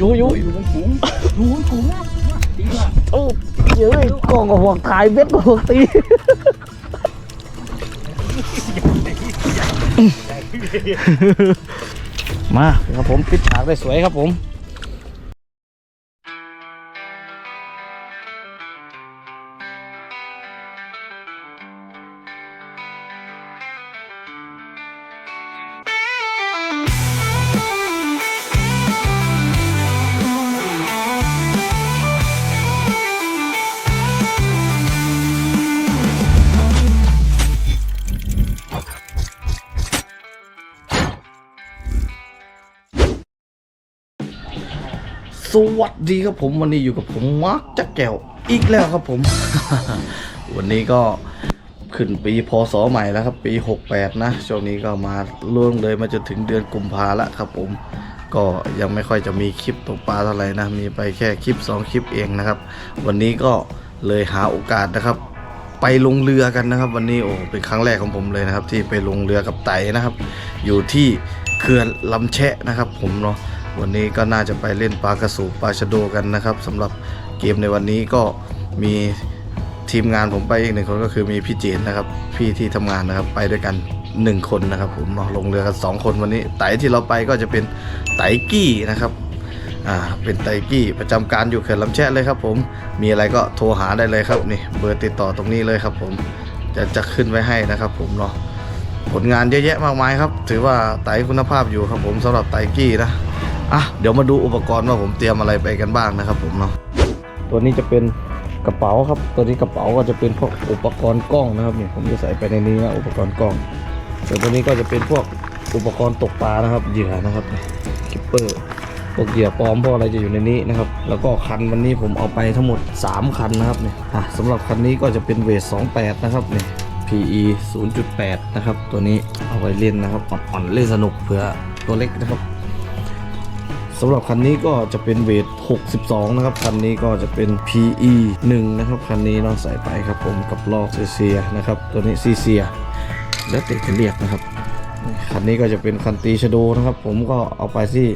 อยู่อยู่อยู่บนสูงอยู่บนสูงนะตีว่าโอ้เยอะกล่องกับหัวขายเบ็ดกับหัวตีมาครับผมปิดฉากได้สวยครับผม สวัสดีครับผมวันนี้อยู่กับผมมาร์คจักแก้วอีกแล้วครับผม วันนี้ก็ขึ้นปีพศใหม่แล้วครับ ปี 68 นะช่วงนี้ก็มาล่วงเลยมาจนถึงเดือนกุมภาแล้วครับผม ก็ยังไม่ค่อยจะมีคลิปตกปลาเท่าไหร่นะ มีไปแค่คลิป 2 คลิปเองนะครับ วันนี้ก็เลยหาโอกาสนะครับ ไปลงเรือกันนะครับ วันนี้โอ้เป็นครั้งแรกของผมเลยนะครับ ที่ไปลงเรือกับไตนะครับ อยู่ที่เขื่อนลำแชะนะครับ ผมเนาะ วันนี้ก็น่าจะไปเล่นปลากระสูปลาชะโดกันนะครับสำหรับเกมในวันนี้ก็มีทีมงานผมไปอีกหนึ่งคนก็คือมีพี่เจนนะครับ พี่ที่ทำงานนะครับไปด้วยกันหนึ่งคนนะครับ ผมเนาลงเรือกันสองคนวันนี้ไต่ที่เราไปก็จะเป็นไต่กี้นะครับอ่าเป็นไตกี้ประจำการอยู่เขื่อนลำแชะเลยครับ ผมมีอะไรก็โทรหาได้เลยครับนี่เบอร์ติดต่อตรงนี้เลยครับ ผมจะจะขึ้นไว้ให้นะครับ ผมเนาะผลงานเยอะแยะมากมายครับ ถือว่าไตคุณภาพอยู่ครับผมสำหรับไตกี้นะ อะเดี๋ยวมาดูอุปกรณ์ว่าผมเตรียมอะไรไปกันบ้างนะครับ ผมเนาะตัวนี้จะเป็นกระเป๋าครับ ตัวนี้กระเป๋าก็จะเป็นพวกอุปกรณ์กล้องนะครับเนี่ยผมจะใส่ไปในนี้นะอุปกรณ์กล้องส่วนตัวนี้ก็จะเป็นพวกอุปกรณ์ตกปลานะครับเหยื่อนะครับคิปเปอร์พวกเหยื่อปลอมพวกอะไรจะอยู่ในนี้นะครับ แล้วก็คันวันนี้ผมเอาไปทั้งหมด 3 คันนะครับเนี่ยอะสำหรับคันนี้ก็จะเป็นเวท28 นะครับเนี่ย PE 0.8 นะครับ ตัวนี้เอาไว้เล่นนะครับอ่อนๆเล่นสนุกเผื่อตัวเล็กนะครับ สำหรับคันนี้ก็จะเป็นเวท 62 นะครับ คันนี้ก็จะเป็น PE 1 นะครับ คันนี้ลองใส่ไปครับผมกับลอกเซเซียนะครับ ตัวนี้ซีเซียแล้วแต่จะเรียกนะครับ คันนี้ก็จะเป็นคันตีชโดนะครับ ผมก็เอาไปที่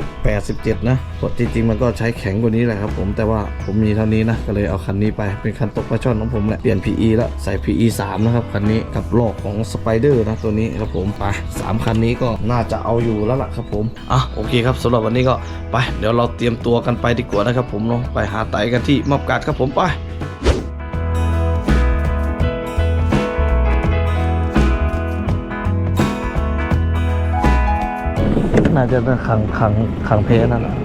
87 นะเพราะจริงๆมันก็ใช้แข็งกว่านี้แหละครับผมแต่ว่าผมมีเท่านี้นะ ก็เลยเอาคันนี้ไปเป็นคันตกปลาช่อนของผมแหละ เปลี่ยน PE แล้วใส่ PE 3 นะครับ คันนี้กับลอกของสไปเดอร์นะตัวนี้ครับผมไปสามคันนี้ก็น่าจะเอาอยู่แล้วล่ะครับผมอะโอเคครับสำหรับวันนี้ก็ไป เดี๋ยวเราเตรียมตัวกันไปดีกว่านะครับผมเนาะไปหาไต่กันที่มอบกาดครับผมไป น่าจะขังขังขังเพนั่นแหละ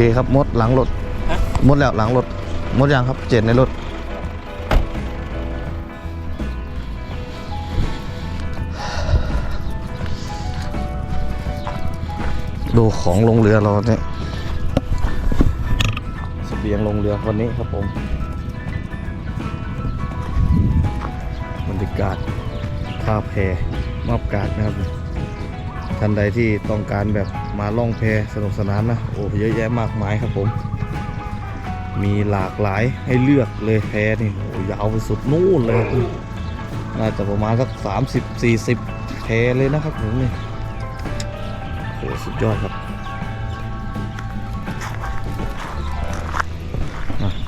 เคครับมดหลังรถมดแล้วหลังรถมดยังครับเจ็ดในรถดูของลงเรือเราเนี่ยเสบียงลงเรือวันนี้ครับผมบรรยากาศท่าแพมอบการนะครับ ท่านใดที่ต้องการแบบมาล่องแพสนุกสนานนะโอ้เยอะแยะมากมายครับผม มีหลากหลายให้เลือกเลยแพนี่โอ้ยาวไปสุดนู่นเลยน่าจะประมาณสัก 30 40 แพเลยนะครับผมนี่โหสุดยอดครับ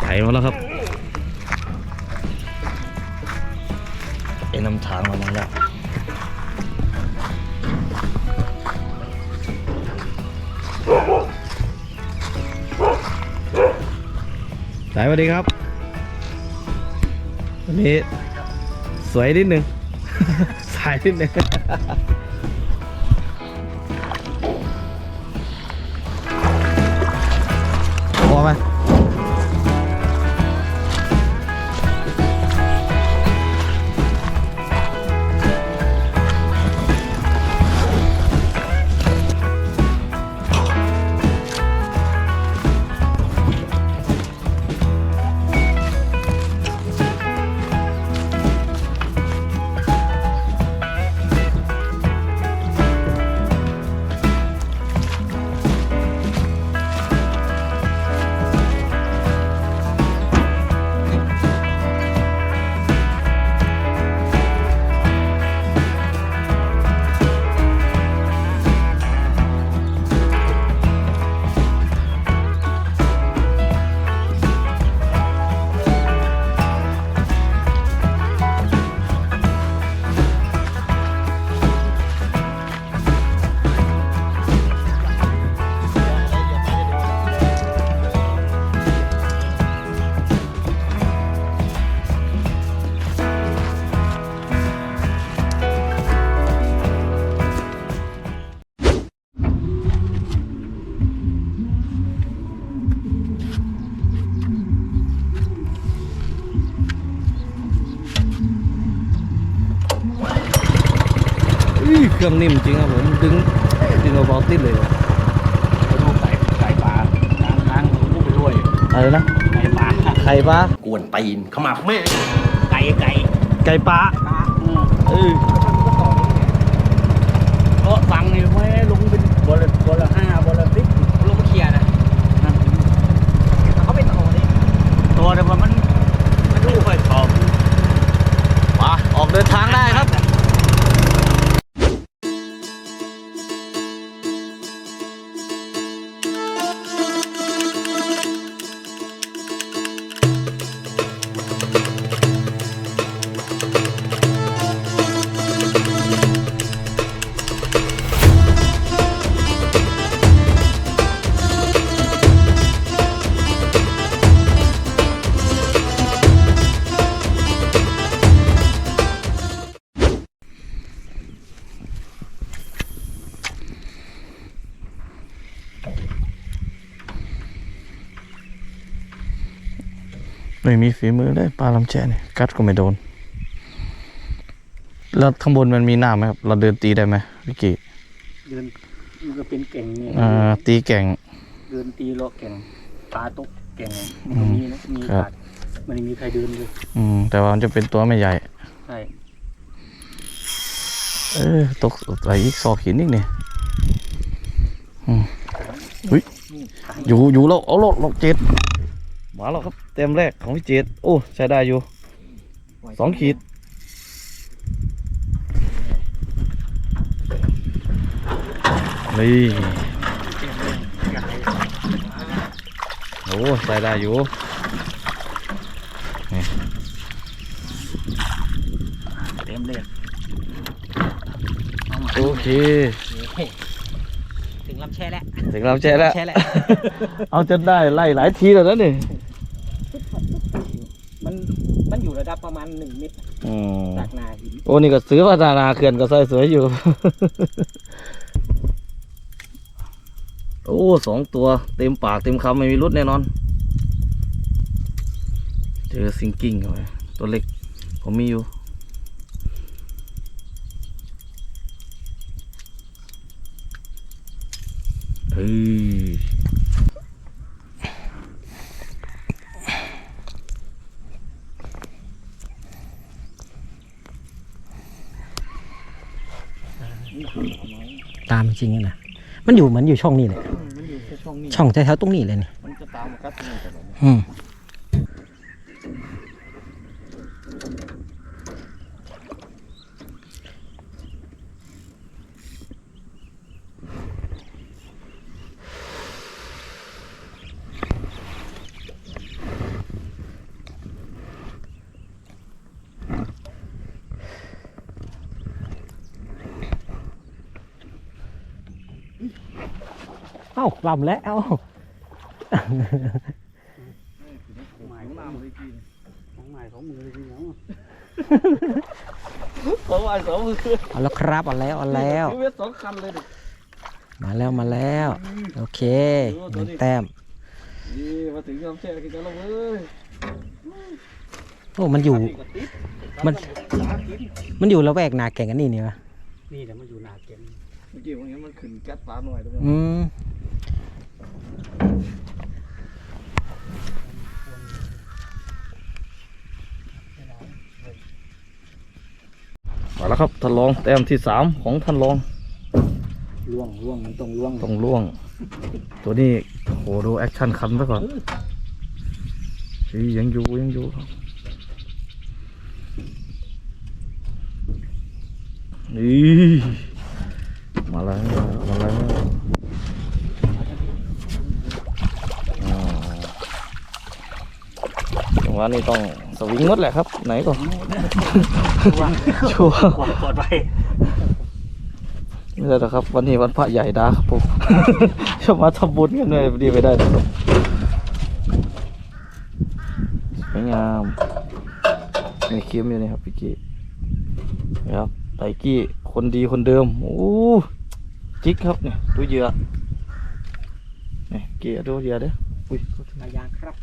ไถมาแล้วครับายสวัสดีครับ วันนี้สวยนิดนึง สายนิดนึง เครื่องนิ่มจริงครับผมดึงดึงเบาๆติดเลยว่ะไปดูไก่ไก่ปลาทางทางลูกไปด้วยอะไรนะไก่ปลาไข่ปลากวนตีนขมับแม่ไก่ไก่ไก่ปลาปลาอืมเออ ไม่มีฝีมือเลยปลาลำแช่เนี่ยกัดก็ไม่โดน แล้วข้างบนมันมีน้ำไหมครับ เราเดินตีได้ไหมพี่กีเดินมันก็เป็นเก่งนี่อ่าตีแก่ง เดินตีเลาะเก่งปลาตกเก่งมันก็มีนะมีครับ ขาดมันไม่มีใครเดินเลยอืม แต่ว่ามันจะเป็นตัวไม่ใหญ่ ใช่เออ ตกใส่อีกซอกหินอีกเนี่ย อืม เฮ้ยอยู่อยู่แล้วเอาลกลกเจ็ด มาแล้วครับเต็มแรกของพี่เจ็ดโอ้ใช้ได้อยู่สองขีดนี่โอ้ใส่ได้อยู่เต็มเลยโอเคถึงลำแช่แล้วถึงเราแช่แล้วแช่แล้ว เอาจนได้ไล่หลายทีแล้วนะนี่มัน มันอยู่ระดับประมาณหนึ่งเมตรอืมจากนาหินโอ้นี่ก็ซื้อพัฒนาเขื่อนก็ใส่สวยอยู่ โอ้สองตัวเต็มปากเต็มคำไม่มีรุดแน่นอน เจอซิงกิ้งเข้าไปตัวเล็กผมมีอยู่เฮ้ย ตามจริงๆนะมันอยู่เหมือนอยู่ช่องนี้เลย มันอยู่แค่ช่องนี้ช่องแถวๆตรงนี้เลยนี่มันจะตามกัดตรงนี้ตลอดอืม ลำแล้วหมายของเราเลยกินของหมายของมือเลยกินเนาะสองวันสองมือเอาแล้วครับเอาแล้วเอาแล้วชีวิตสองคันเลยดิมาแล้วมาแล้ว โอเคหนึ่งแต้มนี่มาถึงยอมแช่กันแล้วเว้ยโอ้มันอยู่ มัน มันอยู่ละแวกนาแก่งกันนี่นี่วะนี่แหละมันอยู่นาเก็มเมื่อกี้ผมเห็นมันขึ้นกัดปลาหน่อยด้วยอืม มาแล้วครับท่านรองแต้มที่สามของท่านรองล่วงล่วงมันต้องล่วงต้องล่วง ตัวนี้โหดูแอคชั่นคันซะก่อนเฮ้ยยังอยู่ยังอยู่ครับนี่มาแล้วมาแล้วอ่าจังห วะนี้ต้องสวิงหมดแหละครับ ไหนก่อนชัวร์ปลอดปลอดภัยไม่ได้หรอกครับ วันนี้วันพระใหญ่ดาครับผมจะมาทำบุญกันเลยดีไม่ได้หรอกสวยงามมีคิ้มอยู่นี่ครับพี่กี้นะครับไตกี้คนดีคนเดิมโอ้จิกครับเนี่ยดูเหยื่อนี่เกียดูเหยื่อเด้ออุ้ยมายางครับ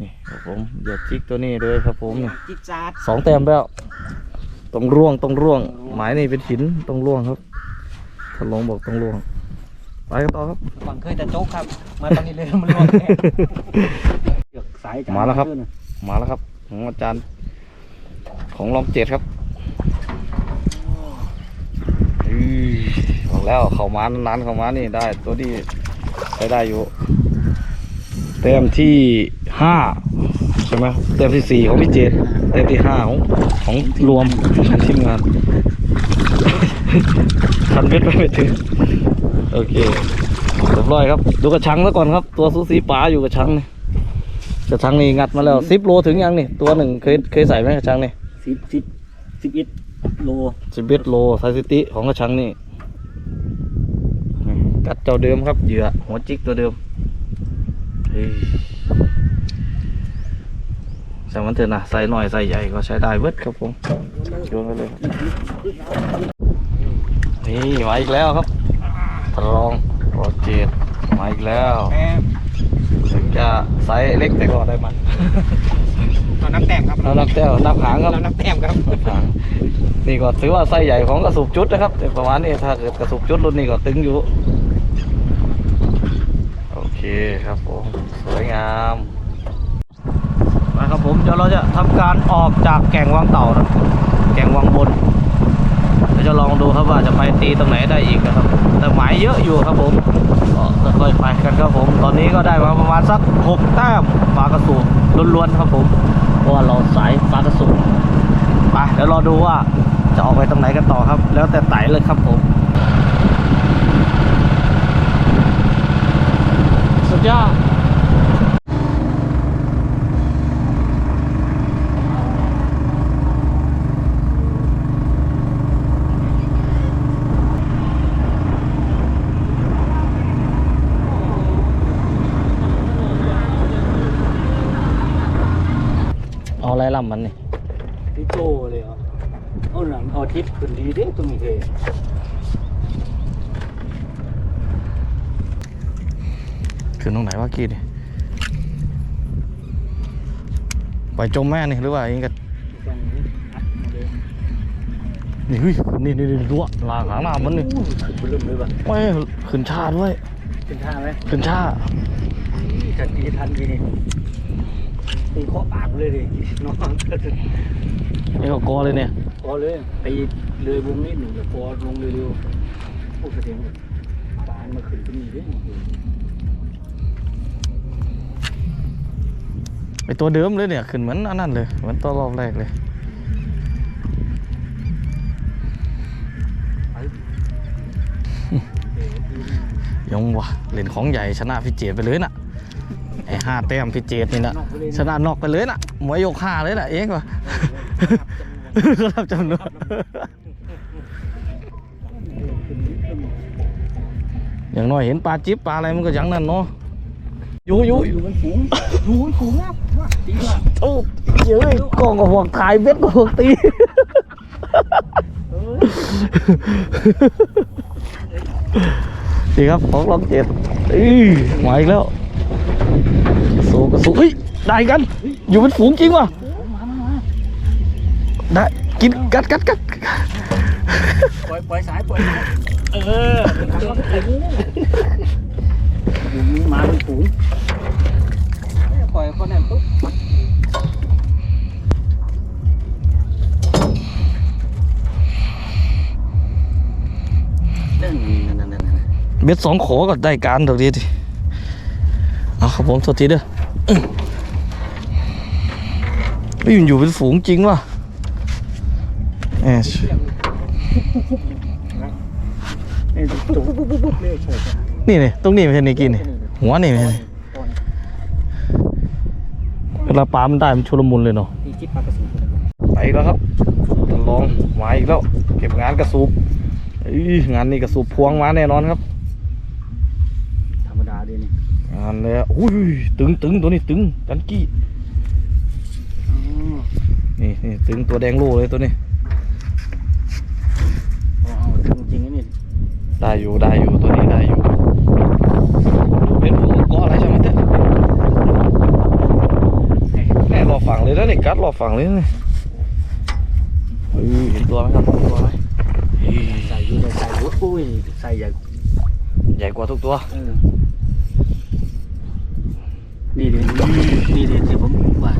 นี่ครับผมเหยื่อจิกตัวนี้เลยครับผมเนี่ยจิกจาดสองแต้มแล้วต้องร่วงต้องร่วง หมายนี่เป็นหินต้องร่วงครับท่านรองบอกต้องล่วง ไปกันต่อครับก่อนเคยแต่โจ๊กครับ มาตอนนี้เลยมันรวมแน่เชือกสายจนมาแล้วครับขึ้นน่ะมาแล้วครับของอาจารย์ ของรองเจ็ดครับอื้อบอกแล้วเข้ามานานๆเข้ามานี่ได้ ตัวนี้ใช้ได้อยู่เต็มที่ห้าใช่ไหมเต็มที่สี่ของพี่เจดเต็มที่ห้าของของรวมของทีมงาน คันเบ็ดไปไม่ถึง โอเคเรียบร้อยครับ ดูกระชังซะก่อนครับ ตัวสูสีป๋าอยู่กระชังนี่กระชังนี่งัดมาแล้วสิบโลถึงยังนี่ ตัวหนึ่งเคยเคยใส่ไหมกระชังนี่สิบสิบสิบเอ็ดโลสิบเอ็ดโลไซซิติของกระชังนี่นี่กัดเจ้าเดิมครับเหยื่อหัวจิกตัวเดิมเฮ้ย ใส่มันเถอะนะใส่หน่อยใส่ใหญ่ก็ใช้ได้เบิดครับผมโยนไปเลยครับนี่มาอีกแล้วครับทรองโปรเจกต์มาอีกแล้วแม่ถึงจะไซส์เล็กแต่ก็ได้มันตอนน้ำแต้มครับเรานับแต้วนับหางครับเราน้ำแต้มครับนับหางนี่ก็ถือว่าไซส์ใหญ่ของกระสุบจุดนะครับ แต่ประมาณนี้ถ้าเกิดกระสุบจุดรุ่นนี้ก็ตึงอยู่โอเครับผม สวยงามนะครับผม เดี๋ยวเราจะทำการออกจากแก่งวังเต่านะแก่งวังบนเราจะลองดูครับว่าจะไปตีตรงไหนได้อีกนะครับ แต่หมายเยอะอยู่ครับผมก็ค่อยๆไปกันครับผม ตอนนี้ก็ได้มาประมาณสักหกแต้มปลากระสูบล้วนๆครับผมเพราะว่าเราสายปลากระสูบไปเดี๋ยวรอดูว่าจะออกไปตรงไหนกันต่อครับ แล้วแต่ไต่เลยครับผม สุดยอดเอาอะไรล่ำมันนี่ ทิโตเลยเหรอเอาหนังเอาทิศขึ้นดีเด้ตรงนี้เลย ขึ้นตรงไหนวะกี้ดิไปจมแม่นี่หรือว่าเองก็ตรงนี้อัดมาเลยนี่เฮ้ยนี่นี่นี่รั้วลางหางหน้ามันนี่ขึ้นลืมเลยป่ะโอ้ยขึ้นชาด้วย ขึ้นท่าไหมขึ้นชาจัดดีทันทีนี่ตีข้อปากเลยดิน้องก็จะนี่ก็กอเลยเนี่ยพอเลยตีเลยวงนี้หนึ่งเดี๋ยวพอลงเร็วๆพวกเสียง ไปตัวเดิมเลยเนี่ย ขึ้นเหมือนอันนั้นเลย เหมือนตัวรอบแรกเลยยังวะเล่นของใหญ่ชนะพิเจตไปเลยน่ะไอ้ห้าแต้มพิเจตนี่นะชนะนอกไปเลยน่ะหมวยยกห้าเลยน่ะเองวะรับจำนวน อย่างน้อยเห็นปลาจิ๊บปลาอะไรมันก็อยังนั่นเนาะอยู่อยู่อยู่มันฝูงอยู่มันฝูงนะตีว่าโอ้เย้ยกล้องกับห่วงถ่ายเบ็ดกับห่วงตีเออดีครับของลองเจ็ดอื้อมาอีกแล้วสู้ก็สู้เฮ้ยได้กัน อยู่เป็นฝูงจริงว่ะมามามาได้กินกัดกัดกัดปล่อยปล่อยสายปล่อยสาย เออเป็นคำว่าฝูงมาเป็นฝูงปล่อยเขาแน่นปุ๊บเบ็ดสองโขก็ได้การตรงนี้ดิเอาครับผมโทษทีเด้ออื้อเฮ้ยมันอยู่เป็นฝูงจริงว่ะแหม นี่ตุ๊บตุ๊บตุ๊บตุ๊บเลยใช่ใช่นี่นี่ตรงนี้ไม่ใช่นี่กินนี่หัวนี่ไม่ใช่นี่เวลาปลามันได้มันชุลมุนเลยเนาะที่จิตปลากระสุนไปอีกแล้วครับทดลองมาอีกแล้ว เก็บงานกระสูบอีงานนี้กระสูบพวงมาแน่นอนครับ ธรรมดาดีนี่งานเลยอะอุ้ยตึงตึงตัวนี้ตึงจันกี้อ๋อนี่นี่ตึงตัวแดงโลเลยตัวนี้ เอาจริงๆนี่ ได้อยู่ได้อยู่ตัวนี้ได้อยู่ดูเป็นผมก็อะไรใช่ไหมเต้แน่รอฝั่งเลยแล้วนี่กัดรอฝั่งเลยนี่เฮ้ยเห็นตัวไหมครับเห็นตัวไหมเฮ้ยใส่อยู่ในใส่อยู่อุ้ยใส่ใหญ่ใหญ่กว่าทุกตัวเออนี่เดี๋ยวนี่เดี๋ยวที่ผมว่า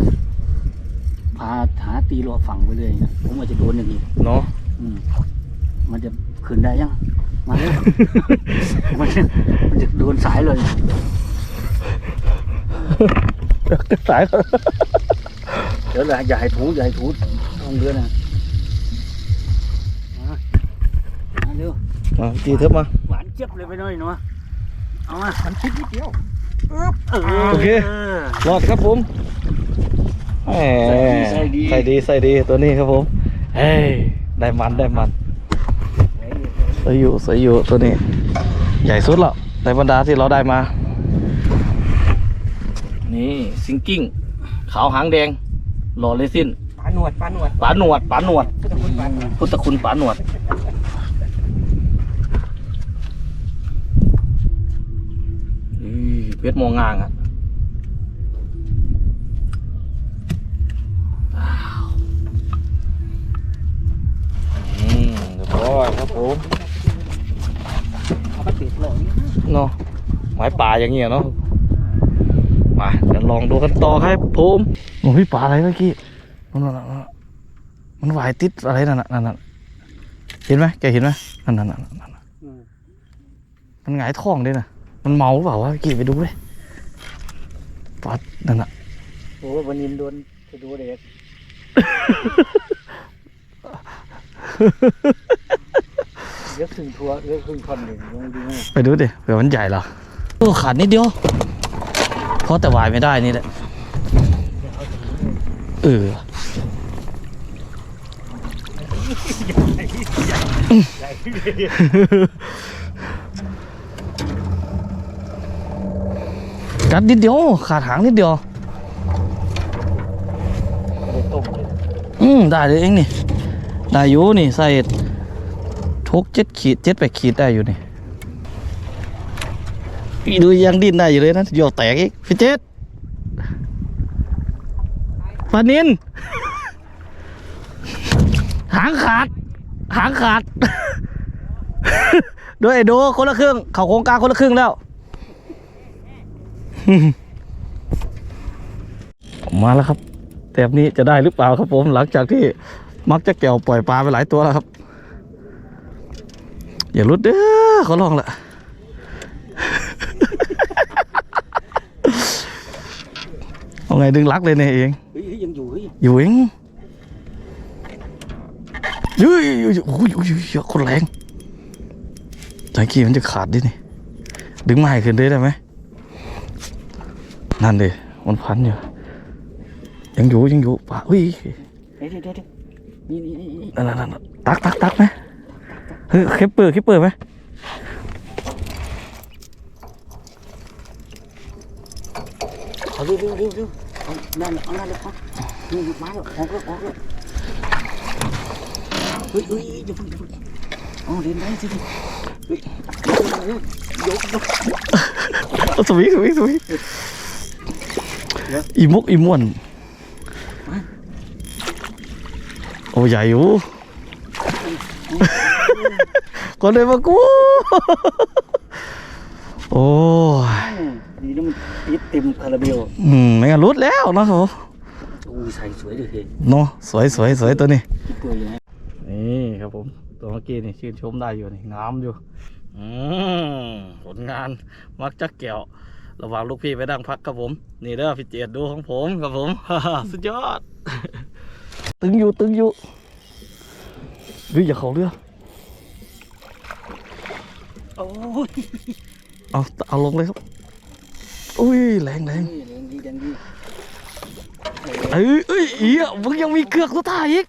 พาหาตีรอฝั่งไปเลยนะผมว่าจะโดนอย่างนี้เนาะอืมมันจะขึ้นได้ยัง มาเร็วมันจะมันจะโดนสายเลยสายเดี๋ยวละอย่าให้ถูอย่าให้ถูต้องเรือนะมามาเร็วมากี่เทิบมาหวานเจี๊ยบเลยไปหน่อยเนาะเอามามันคิดนิดเดียวเออโอเครอดครับผมแหมใส่ดีใส่ดีใส่ดีตัวนี้ครับผมเฮ้ยได้มันได้มัน ใส่อยู่ใส่อยู่ตัวนี้ ใหญ่สุดแล้วในบรรดาที่เราได้มา นี่ซิงกิ้ง ขาวหางแดง หล่อเลซินปลาหนวดปลาหนวดปาหนวดปาหนวด พุทธคุณปลาหนวดพุทธคุณปาหนวดอือเพชรมองงางอะว้าวอืมเรียบร้อยครับผม เอาไปติดหล่อนี่เนาะหมายป่าอย่างเงี้ยเนาะมาเดี๋ยวลองดูกันต่อครับผมโอ้พี่ป่าอะไรเมื่อกี้มันมันมันมันหวายติดอะไรนั่นน่ะนั่นน่ะเห็นไหมแกเห็นไหมนั่นนั่นนั่นนั่นน่ะอืมมันหงายท้องด้วยนะมันเมาหรือเปล่าวะเมื่อกี้ไปดูเลยปัดนั่นน่ะโอ้วันนี้โดนจะดูเด็ก เลือกครึ่งทัวเลือกครึ่งท่อนหนึ่งลองดูไหมไปดูดิเผื่อมันใหญ่เหรอโอ้ขาดนิดเดียวเพราะแต่วายไม่ได้นี่แหละเออกัดนิดเดียวขาดหางนิดเดียวไม่ได้ต้มเลยอืมได้เลยเองนี่ได้อยู่นี่ใส่ทุ กเจ็ดขีดเจ็ดแปดขีดได้อยู่นี่อีดูยังดิ้นได้อยู่เลยนะโยกแตกอีกพี่เจ็ดปานิน หางขาด หางขาด ด้วยไอโดคนละครึ่ง เขาโครงการคนละครึ่งแล้ว มาแล้วครับ แต่บนี้จะได้หรือเปล่าครับผมหลังจากที่มักจะแกวปล่อยปลาไปหลายตัวแล้วครับ อย่ารุดเด้อขอลองละเอาไงดึงลักเลยเนี่ยเองเฮ้ยเฮ้ยยังอยู่เอยู่เองยุ้ยยุ้ยโอ้ยยโอ้ยคนแรงใจกี้มันจะขาดดินี่ดึงไม้ขึ้นได้ได้ไหมนั่นดิมันพันอยู่ยังอยู่ยังอยู่ป่าอุ้ยเดี๋ยวเดี๋ยวนี่นี่นี่นี่นั่นนั่นนั่นตักตักตักไหม เฮ้ยเคปเปอร์เคปเปอร์ไหมเอาเร็วเร็วเร็วเร็วเอานั่นเอานั่นเลยครับนี่มาแล้วออกแล้วออกแล้วเฮ้ยเฮ้ยอย่าเพิ่งอย่าเพิ่งเอาเรียนได้สิเฮ้ยยกยกสวิสวิสวิอีมุกอีม่วนโอ้ใหญ่อยู่ คนเลยมากูโอ้ยดีนะมันยิบเต็มคาราเบลอืมไม่งั้นรุดแล้วเนาะครับโอ้ยใส่สวยเลยเฮ้ยเนาะสวยสวยสวยตัวนี้คิดตัวยังไงนี่ครับผม ตัวเมื่อกี้นี่ชื่นชมได้อยู่นี่งามอยู่อืมผลงานมักจักแก้วระหว่างลูกพี่ไปดังพักครับผม นี่เด้อพี่เจดดูของผมครับผม สุดยอด ตึงอยู่ตึงอยู่หรืออย่าเขาเรือ โอ้ยเอาเอาลงเลยครับ อุ้ยแรงแรงนี่เรียนดีเรียนดีเอ้ยเอ้ยอีอะมึงยังมีเกือกสุดท้ายอีก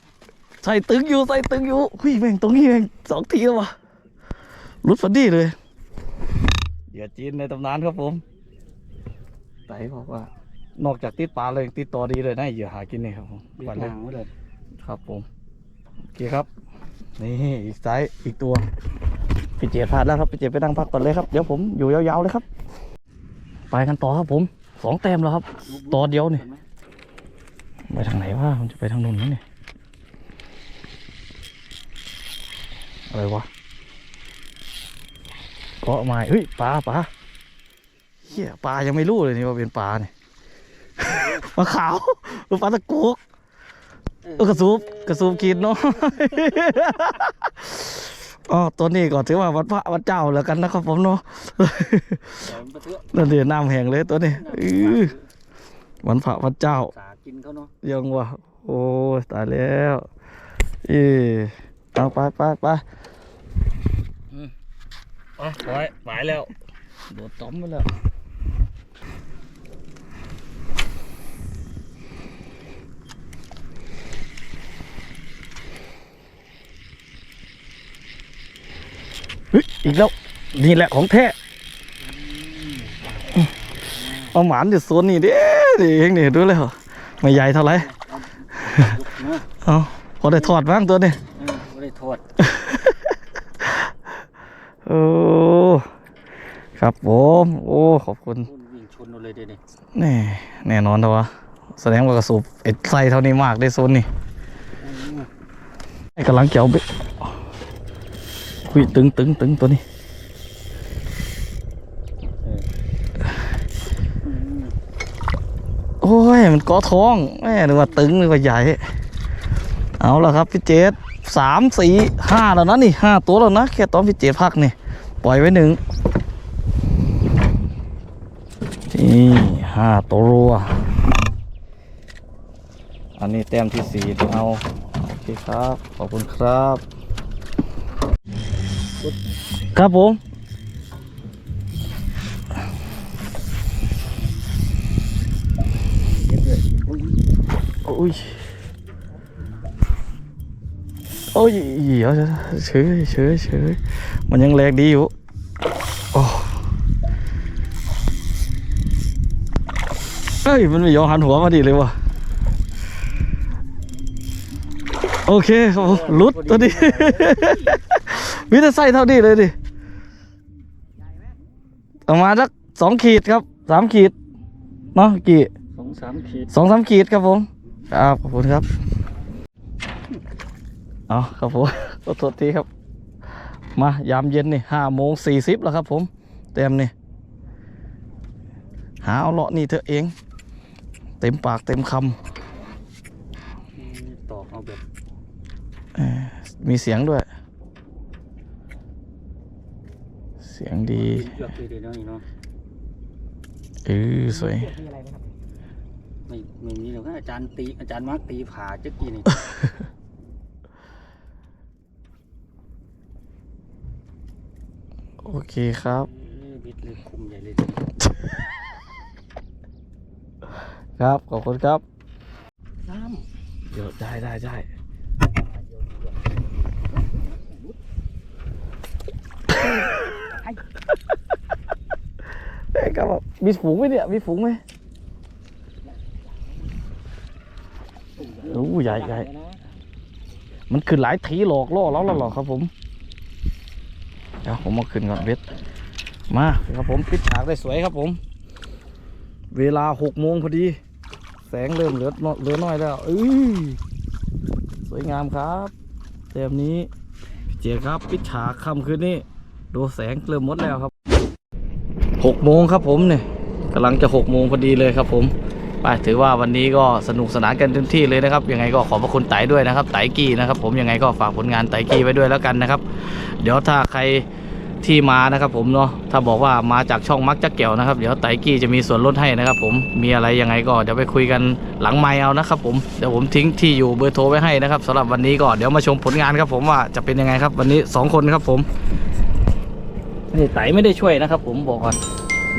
ใส่ตึงอยู่ใส่ตึงอยู่หุ้ยแม่งตรงนี้แม่งสองทีแล้ววะรุดฟันดี้เลยเหยื่อจีนในตำนานครับผมไต่บอกว่านอกจากติดปลาเลยยังติดต่อดีเลยนะเหยื่อหากินนี่ครับผมเรียวันนเลยทางไว้เลยครับผมโอเคครับ นี่อีกไซส์อีกตัว พี่เจพลาดแล้วครับพี่เจไปนั่งพักก่อนเลยครับเดี๋ยวผมอยู่ยาวๆเลยครับ ไปกันต่อครับผมสองแต้มแล้วครับตัวเดียวนี่ไปทางไหนวะมันจะไปทางนู้นไหมเนี่ยอะไรวะเกาะไม้เฮ้ยปลาปลาเฮียปลายังไม่รู้เลยนี่ว่าเป็นปลาเนี่ยปลาขาวเออปลาตะกุกเออกระสูบกระสูบกินเนาะ อ๋อตัวนี้ก็ถือว่าวัดพระวัดเจ้าแล้วกันนะครับผมเนาะเดี๋ยวมันไปเถอะนั่นเดี๋ยวน้ำแห้งเลยตัวนี้อื้อวันพระวัดเจ้าสากินเขาเนาะยังวะโอ้ยตายแล้วเออเอาไปไปไปอ๋อปล่อยไปแล้วโดดต้อมไปแล้ว ฮ้ยอีกแล้วนี่แหละของแท้เอาหมานอยู่โซนนี่เด้ดิเองนี่ดูเลยเหรอไม่ใหญ่เท่าไหร่เนาะเอาพอได้ทอดบ้างตัวนี้เออไม่ได้โทษโอ้ครับผมโอ้ขอบคุณวิ่งชนเราเลยเดี๋ยวนี้แน่แน่นอนเถอะวะแสดงว่ากระสูบเอ็ดไส้เท่านี้มากได้โซนนี่ไอ้กำลังเกี่ยวุยตึงตึงตึงตัวนี้โอ้ยมันกาะท้องแม่นึกว่าตึงนึกว่าใหญ่ เอาละครับพี่เจษสามสี่ห้าแล้วนะนี่ห้าตัวแล้วนะแค่ตอนพี่เจษพักนี่ปล่อยไว้หนึ่งนี่ห้าตัวรัวอันนี้แต้มที่สี่เอาโอเคครับ ขอบคุณครับ ครับผมโอ้ยโอ้ยเดี๋ยวเฉยเฉยเฉยมันยังแรงดีอยู่โอ้เฮ้ยมันไม่ยอมหันหัวมาดีเลยวะโอเคครับผมลุดตัวนี้ มีแต่ไส้เท่านี้เลยดิประมาณสักสองขีดครับสามขีดเนาะกี่สองสามขีดสองสามขีดครับผมครับขอบคุณครับเอาครับผมขอโทษทีครับ มายามเย็นนี่ห้าโมงสี่สิบแล้วครับผม เต็มนี่หาเอาเลาะนี่เถอะเอง เต็มปากเต็มคตอกเอาแบบำเอ่อมีเสียงด้วย เสียงดี เลือกเลยเดี๋ยวนี้เนาะเออสวยไม่ไม่มีหรอกนะอาจารย์ตีอาจารย์มาร์กตีผ่าจักกี่นี่ โอเคครับเอ้ยบิดเลยคุมใหญ่เลยครับ ขอบคุณครับ น้เดี๋ยวได้ได้ได้ เอ้ยครับมีฝูงไหมเนี่ย มีฝูงไหมโอ้ใหญ่ใหญ่มันขึ้นหลายทีหลอกล่อแล้วหรอกครับผม เดี๋ยวผมมาขึ้นก่อนเบ็ดมาครับผมปิดฉากได้สวยครับผม เวลาหกโมงพอดี แสงเริ่มเหลือเหลือน้อยแล้วเอ้ยสวยงามครับเต็มนี้เจครับ ปิดฉากค่ำคืนนี้ดูแสงเริ่มหมดแล้วครับ หกโมงครับผมเนี่ยกำลังจะหกโมงพอดีเลยครับผมไปถือว่าวันนี้ก็สนุกสนานกันเต็มที่เลยนะครับ ยังไงก็ขอบพระคุณไต่ด้วยนะครับ ไต่กี้นะครับ ผมยังไงก็ฝากผลงานไต่กี้ไว้ด้วยแล้วกันนะครับ เดี๋ยวถ้าใครที่มานะครับผมเนาะถ้าบอกว่ามาจากช่องมักจักเกี่ยวนะครับ เดี๋ยวไต่กี้จะมีส่วนลดให้นะครับ ผมมีอะไรยังไงก็เดี๋ยวไปคุยกันหลังไมค์เอานะครับ ผมเดี๋ยวผมทิ้งที่อยู่เบอร์โทรไว้ให้นะครับสำหรับวันนี้ก็เดี๋ยวมาชมผลงานครับ ผมว่าจะเป็นยังไงครับ วันนี้สองคนครับผม นี่ไต่ไม่ได้ช่วยนะครับ ผมบอกก่อน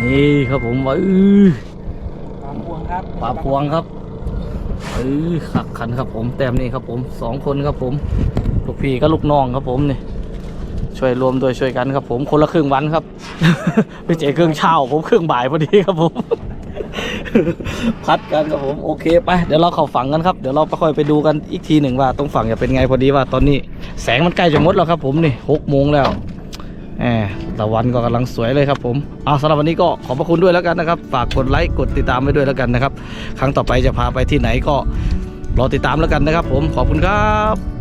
นี่ครับผมว่าอื้อำตามพวงครับปลาพวงครับเออขักขันครับผมแต้มนี่ครับผมสองคนครับผมลูกพี่ก็ลูกน้องครับผมนี่ช่วยรวมด้วยช่วยกันครับ ผมคนละครึ่งวันครับพี่เจครึ่งเช้าผมครึ่งบ่ายพอดีครับผมพัดกันครับผมโอเคไปเดี๋ยวเราเข้าฝั่งกันครับเดี๋ยวเราไปค่อยไปดูกันอีกทีหนึ่งว่าตรงฝั่งจะเป็นไงพอดีว่าตอนนี้ แสงมันใกล้จะหมดแล้วครับ ผมนี่หกโมงแล้วแหม ตะวันก็กำลังสวยเลยครับผมเอาสำหรับวันนี้ก็ขอบพระคุณด้วยแล้วกันนะครับฝากกดไลค์กดติดตามไว้ด้วยแล้วกันนะครับ ครั้งต่อไปจะพาไปที่ไหนก็รอติดตามแล้วกันนะครับ ผมขอบคุณครับ